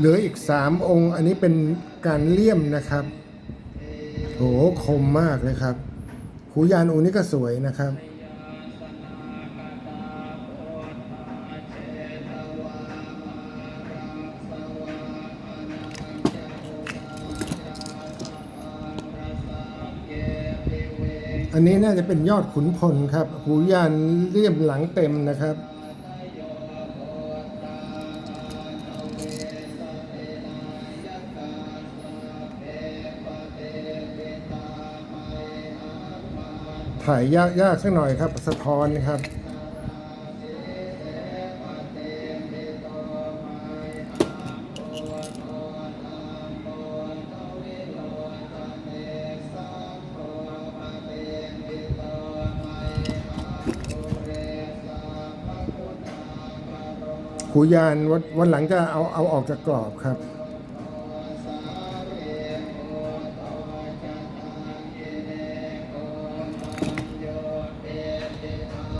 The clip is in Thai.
เหลืออีกสามองค์ อันนี้เป็นการเลี่ยมนะครับโหคมมากเลยครับหูยานองค์นี้ก็สวยนะครับอันนี้น่าจะเป็นยอดขุนพลครับ หูยานเลี่ยมหลังเต็มนะครับ ถ่ายยากยากสักหน่อยครับ สะท้อนครับหูยานวันวันหลังจะเอาเอาออกจากกรอบครับ